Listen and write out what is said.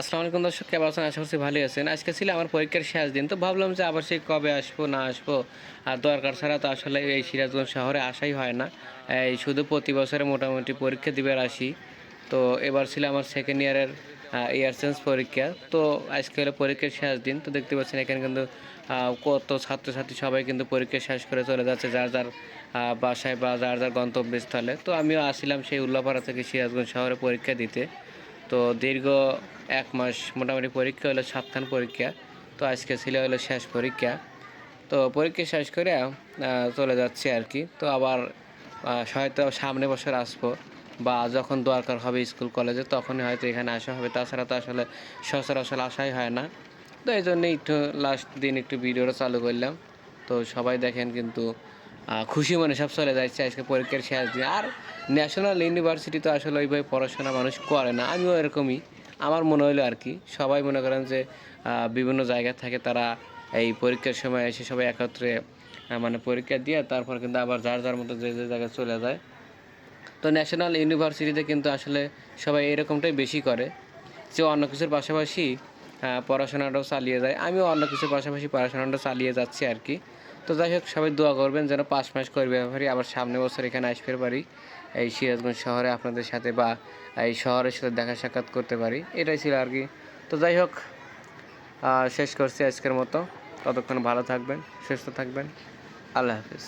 আসসালামু আলাইকুম দর্শক, কেমন আছেন? আশা করছি ভালোই আছেন। আজকে ছিল আমার পরীক্ষার শেষ দিন, তো ভাবলাম যে আবার সেই কবে আসব, না আসব। আর দরকার ছাড়া তো আসলে এই সিরাজগঞ্জ শহরে আসাই হয় না। এই শুধু প্রতি বছরে মোটামুটি পরীক্ষা দিবার আসি। তো এবার ছিল আমার সেকেন্ড ইয়ারের ইয়ার চেঞ্জ পরীক্ষা। তো আজকে হলো পরীক্ষার শেষ দিন, তো দেখতে পাচ্ছেন এখানে কিন্তু কত ছাত্রছাত্রী সবাই কিন্তু পরীক্ষা শেষ করে চলে যাচ্ছে, যার যার বাসায় বা যার যার গন্তব্যস্থলে। তো আমিও আসছিলাম সেই উল্লাপাড়া থেকে সিরাজগঞ্জ শহরে পরীক্ষা দিতে। তো দীর্ঘ এক মাস মোটামুটি পরীক্ষা হলো সাতখান পরীক্ষা। তো আজকে ছিল হলো শেষ পরীক্ষা। তো পরীক্ষা শেষ করে চলে যাচ্ছি আর কি। তো আবার হয়তো সামনে বছর আসব বা যখন দরকার হবে স্কুল, কলেজে, তখনই হয়তো এখানে আসা হবে। তাছাড়া তো আসলে সচরাচর আসাই হয় না। তো এই জন্যই একটু লাস্ট দিন একটু ভিডিওটা চালু করলাম। তো সবাই দেখেন কিন্তু খুশি মনে সব চলে যাচ্ছে আজকে পরীক্ষার শেষ দিন। আর ন্যাশনাল ইউনিভার্সিটি তো আসলে ওইভাবে পড়াশোনা মানুষ করে না, আমিও এরকমই। আমার মনে হলো আর কি, সবাই মনে করেন যে বিভিন্ন জায়গা থাকে তারা এই পরীক্ষার সময় এসে সবাই একত্রে মানে পরীক্ষা দিয়ে তারপর কিন্তু আবার যার যার মতো যে যে জায়গায় চলে যায়। তো ন্যাশনাল ইউনিভার্সিটিতে কিন্তু আসলে সবাই এরকমটাই বেশি করে, যে অন্য কিছুর পাশাপাশি পড়াশোনাটাও চালিয়ে যায়। আমিও অন্য কিছুর পাশাপাশি পড়াশোনাটা চালিয়ে যাচ্ছি আর কি। তো যাই হোক, সবাই দোয়া করবেন যেন পাঁচ মাস করবে পারি আবার সামনে বছর এখানে আসতে পারি এই সিরাজগঞ্জ শহরে আপনাদের সাথে বা এই শহরের সাথে দেখা সাক্ষাৎ করতে পারি, এটাই ছিল আর কি। তো যাই হোক শেষ করছি আজকের মতো। ততক্ষণ ভালো থাকবেন, সুস্থ থাকবেন। আল্লাহ হাফিজ।